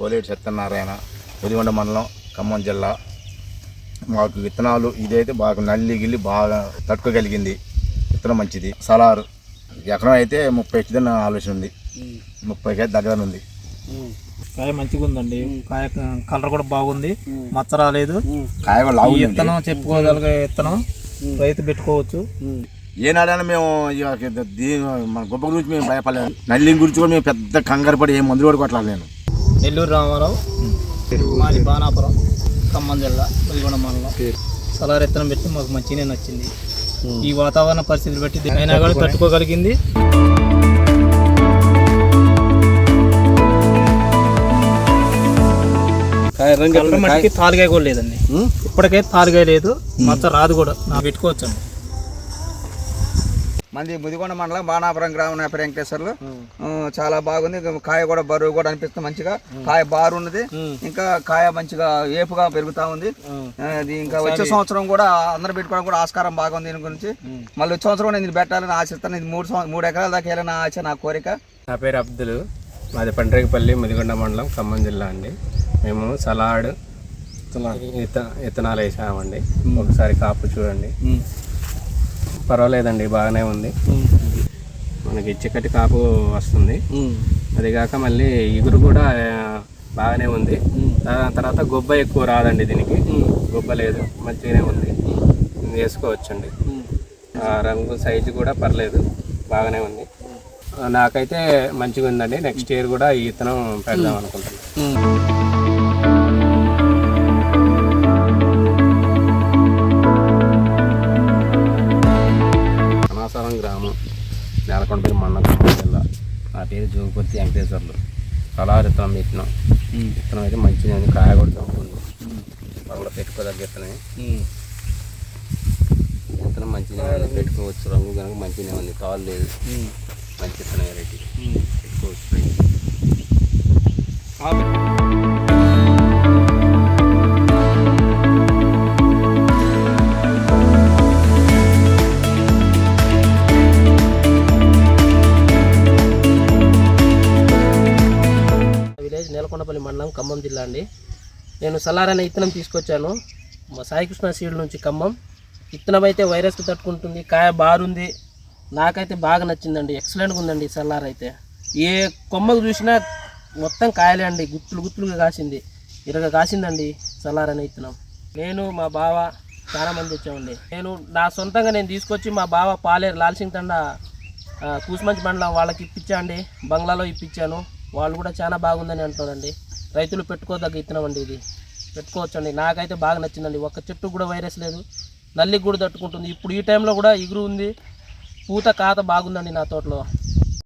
కోలేటి సత్యనారాయణ వెలిగొండ మండలం ఖమ్మం జిల్లా. మాకు విత్తనాలు ఇదైతే బాగా నల్లి గిల్లి బాగా తట్టుకోగలిగింది. విత్తనం మంచిది. సలారు. ఎకరం అయితే ముప్పై ఎక్కిదని ఆలోచన ఉంది. ముప్పైకి అయితే దగ్గర ఉంది. కాయ మంచిగా ఉందండి. కాయ కలర్ కూడా బాగుంది. మచ్చ రాలేదు. కాయ కూడా లావు ఉంది. విత్తనం చెప్పుకోగలిగే విత్తనం రైతు పెట్టుకోవచ్చు. ఏనాడైనా మేము ఇక దీని మన గొప్ప గురించి మేము భయపడలేదు. నల్లి గురించి కూడా మేము పెద్ద కంగారు పడి ఏ మందులు కూడా కొట్టలేదు నేను. నెల్లూరు రామారావు మాది బాణాపురం ఖమ్మం జిల్లా పులిగొండ మండలం. సలార్ విత్తనం పెట్టి మాకు మంచిగానే నచ్చింది. ఈ వాతావరణ పరిస్థితులు బట్టి అయినా కూడా తట్టుకోగలిగింది. మట్టికి తాలుగాయ కూడా లేదండి. ఇప్పటికే తాలుగాయ లేదు. మచ్చ రాదు కూడా. నా పెట్టుకోవచ్చు అండి మంది ముదిగొండ మండలం బాణాపురం గ్రామం వెంకటేశ్వర్లు. చాలా బాగుంది. కాయ కూడా బరువు కూడా అనిపిస్తుంది మంచిగా. కాయ బారు ఉన్నది. ఇంకా కాయ మంచిగా ఏపుగా పెరుగుతా ఉంది. అది ఇంకా వచ్చే సంవత్సరం కూడా అందరు పెట్టుకోవడం కూడా ఆస్కారం బాగుంది దీని గురించి. మళ్ళీ వచ్చే సంవత్సరం నేను పెట్టాలని ఆశిస్తాను. ఇది మూడు మూడు ఎకరాల దాకా వెళ్ళిన ఆశ నా కోరిక. నా పేరు అబ్దుల్. మాది పండ్రేగపల్లి ముదిగొండ మండలం ఖమ్మం జిల్లా అండి. మేము సలాడ్ ఇత ఇత్తనాలు వేసామండి. ఒకసారి కాపు చూడండి. పర్వాలేదండి బాగానే ఉంది. మనకి చిక్కటి కాపు వస్తుంది. అది కాక మళ్ళీ ఇగురు కూడా బాగానే ఉంది. తర్వాత గొబ్బ ఎక్కువ రాదండి దీనికి. గొబ్బ లేదు మంచిగానే ఉంది. వేసుకోవచ్చండి. ఆ, రంగు సైజు కూడా పర్లేదు బాగానే ఉంది. నాకైతే మంచిగా ఉందండి నెక్స్ట్ ఇయర్ కూడా ఈ విత్తనం పెడదాం అనుకుంటున్నాను. నేలకొండపల్లి మండలం ఖమ్మం జిల్లా నా పేరు జోగుపతి వెంకటేశ్వర్లు. సలార్ విత్తనం పెట్టినాం విత్తనం అయితే మంచిగా ఉంది కాయ కూడా చంపుతుంది రంగులో పెట్టుకోదగ్గ విత్తనమే విత్తనం మంచిగా పెట్టుకోవచ్చు. రంగు కనుక మంచిగానే ఉంది తాళ్ళు లేదు. మంచి విత్తనం వెరైటీ పెట్టుకోవచ్చు. నేలకొండపల్లి మండలం ఖమ్మం జిల్లా అండి. నేను సలార్ అనే ఇత్తనం తీసుకొచ్చాను. మా సాయికృష్ణ సీడ్ నుంచి ఖమ్మం. ఇత్తనం అయితే వైరస్కి తట్టుకుంటుంది కాయ బారుంది. నాకైతే బాగా నచ్చిందండి. ఎక్సలెంట్గా ఉందండి ఈ అయితే. ఏ కొమ్మకు చూసినా మొత్తం కాయలే అండి. గుత్తులు గుత్తులుగా కాసింది. ఇరగ కాసిందండి సలార్ అనే ఇత్తనం. నేను మా బావ చాలా మంది వచ్చామండి. నేను నా సొంతంగా నేను తీసుకొచ్చి మా బావ పాలేరు లాల్సింగ్ తండ కూసుమంచి మండలం వాళ్ళకి ఇప్పించా అండి. బంగ్లాలో ఇప్పించాను. వాళ్ళు కూడా చాలా బాగుందని అంటున్నారండి. రైతులు పెట్టుకోదగ్గ ఇత్తనం అండి ఇది. పెట్టుకోవచ్చండి. నాకైతే బాగా నచ్చిందండి. ఒక్క చెట్టు కూడా వైరస్ లేదు. నల్లికి కూడా తట్టుకుంటుంది. ఇప్పుడు ఈ టైంలో కూడా ఇగురు ఉంది. పూత కాత బాగుందండి నా తోటలో.